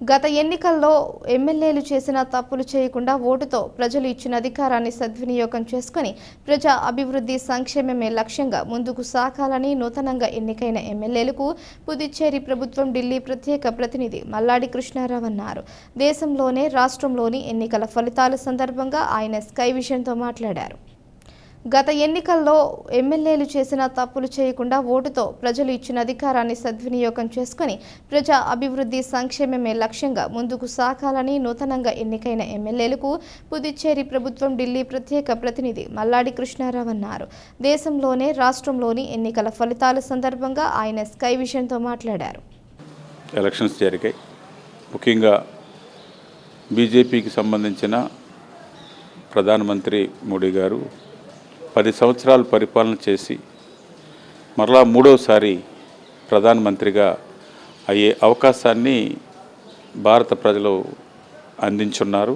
గత ఎన్నికల్లో ఎమ్మెల్యేలు చేసిన తప్పులు చేయకుండా ఓటుతో ప్రజలు ఇచ్చిన అధికారాన్ని సద్వినియోగం చేసుకుని ప్రజా అభివృద్ధి సంక్షేమమే లక్ష్యంగా ముందుకు సాగాలని నూతనంగా ఎన్నికైన ఎమ్మెల్యేలకు పుదుచ్చేరి ప్రభుత్వం ఢిల్లీ ప్రత్యేక ప్రతినిధి మల్లాడి కృష్ణారావు అన్నారు. దేశంలోనే రాష్ట్రంలోని ఎన్నికల ఫలితాల సందర్భంగా ఆయన స్కై విషయంతో మాట్లాడారు. గత ఎన్నికల్లో ఎమ్మెల్యేలు చేసిన తప్పులు చేయకుండా ఓటుతో ప్రజలు ఇచ్చిన అధికారాన్ని సద్వినియోగం చేసుకుని ప్రజా అభివృద్ధి సంక్షేమమే లక్ష్యంగా ముందుకు సాగాలని నూతనంగా ఎన్నికైన ఎమ్మెల్యేలకు పుదుచ్చేరి ప్రభుత్వం ఢిల్లీ ప్రత్యేక ప్రతినిధి మల్లాడి కృష్ణారావు అన్నారు. దేశంలోనే రాష్ట్రంలోని ఎన్నికల ఫలితాల సందర్భంగా ఆయన స్కై విషయంతో మాట్లాడారు. ఎలక్షన్స్ జరిగాయి. ముఖ్యంగా బీజేపీకి సంబంధించిన ప్రధానమంత్రి మోడీ గారు పది సంవత్సరాలు పరిపాలన చేసి మరలా మూడవసారి ప్రధానమంత్రిగా అయ్యే అవకాశాన్ని భారత ప్రజలు అందించున్నారు.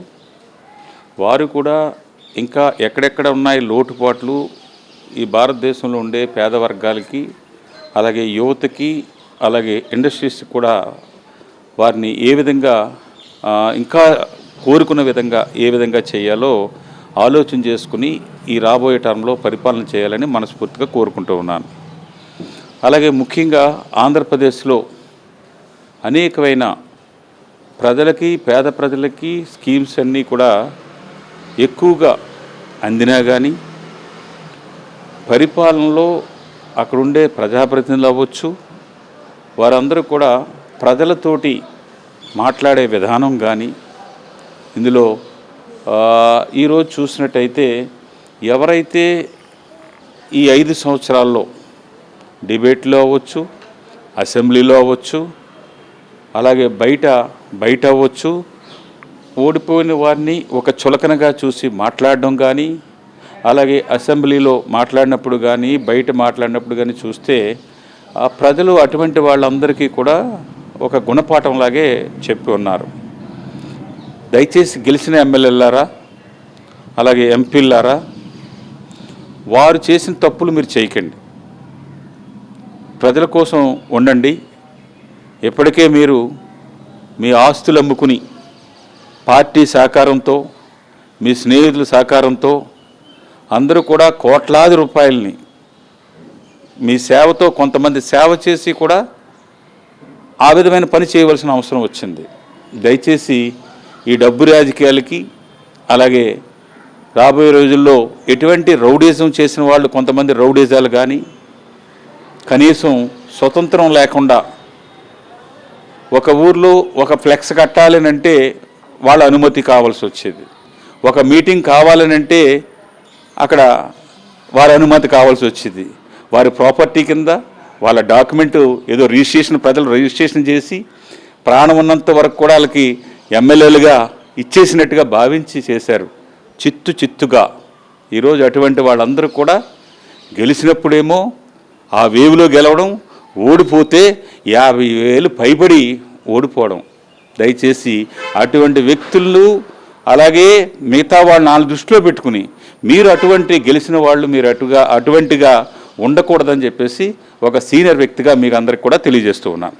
వారు కూడా ఇంకా ఎక్కడెక్కడ ఉన్నాయి లోటుపాట్లు? ఈ భారతదేశంలో ఉండే పేద వర్గాలకి అలాగే యువతకి అలాగే ఇండస్ట్రీస్ కూడా వారిని ఏ విధంగా ఇంకా కోరుకున్న విధంగా ఏ విధంగా చేయాలో ఆలోచన చేసుకుని ఈ రాబోయే టర్మ్లో పరిపాలన చేయాలని మనస్ఫూర్తిగా కోరుకుంటూ ఉన్నాను. అలాగే ముఖ్యంగా ఆంధ్రప్రదేశ్లో అనేకమైన ప్రజలకి పేద ప్రజలకి స్కీమ్స్ అన్నీ కూడా ఎక్కువగా అందినా కానీ పరిపాలనలో అక్కడుండే ప్రజాప్రతినిధులు అవ్వచ్చు వారందరూ కూడా ప్రజలతోటి మాట్లాడే విధానం కానీ ఇందులో ఈరోజు చూసినట్టయితే ఎవరైతే ఈ ఐదు సంవత్సరాల్లో డిబేట్లో అవ్వచ్చు అసెంబ్లీలో అవ్వచ్చు అలాగే బయట బయట అవ్వచ్చు ఓడిపోయిన వారిని ఒక చులకనగా చూసి మాట్లాడడం కానీ అలాగే అసెంబ్లీలో మాట్లాడినప్పుడు కానీ బయట మాట్లాడినప్పుడు కానీ చూస్తే ఆ ప్రజలు అటువంటి వాళ్ళందరికీ కూడా ఒక గుణపాఠంలాగే చెప్పి ఉన్నారు. దయచేసి గెలిచిన ఎమ్మెల్యేలారా అలాగే ఎంపీలారా వారు చేసిన తప్పులు మీరు చేయకండి. ప్రజల కోసం ఉండండి. ఇప్పటికే మీరు మీ ఆస్తులు అమ్ముకుని పార్టీ సహకారంతో మీ స్నేహితుల సహకారంతో అందరూ కూడా కోట్లాది రూపాయలని మీ సేవతో కొంతమంది సేవ చేసి కూడా ఆ విధమైన పని చేయవలసిన అవసరం వచ్చింది. దయచేసి ఈ డబ్బు రాజకీయాలకి అలాగే రాబోయే రోజుల్లో ఎటువంటి రౌడీజం చేసిన వాళ్ళు కొంతమంది రౌడీజాలు కానీ కనీసం స్వతంత్రం లేకుండా ఒక ఊర్లో ఒక ఫ్లెక్స్ కట్టాలనంటే వాళ్ళ అనుమతి కావాల్సి వచ్చేది. ఒక మీటింగ్ కావాలని అంటే అక్కడ వారి అనుమతి కావాల్సి వచ్చేది. వారి ప్రాపర్టీ కింద వాళ్ళ డాక్యుమెంట్ ఏదో రిజిస్ట్రేషన్ ప్రజలు రిజిస్ట్రేషన్ చేసి ప్రాణం ఉన్నంత వరకు కూడా వాళ్ళకి ఎమ్మెల్యేలుగా ఇచ్చేసినట్టుగా భావించి చేశారు. చిత్తు చిత్తుగా ఈరోజు అటువంటి వాళ్ళందరూ కూడా గెలిచినప్పుడేమో ఆ వేవులో గెలవడం ఓడిపోతే యాభై వేలు పైబడి ఓడిపోవడం. దయచేసి అటువంటి వ్యక్తులు అలాగే మిగతా వాళ్ళు నాలుగు దృష్టిలో పెట్టుకుని మీరు అటువంటి గెలిచిన వాళ్ళు మీరు అటుగా అటువంటిగా ఉండకూడదని చెప్పేసి ఒక సీనియర్ వ్యక్తిగా మీకు అందరికి కూడా తెలియజేస్తూ ఉన్నాను.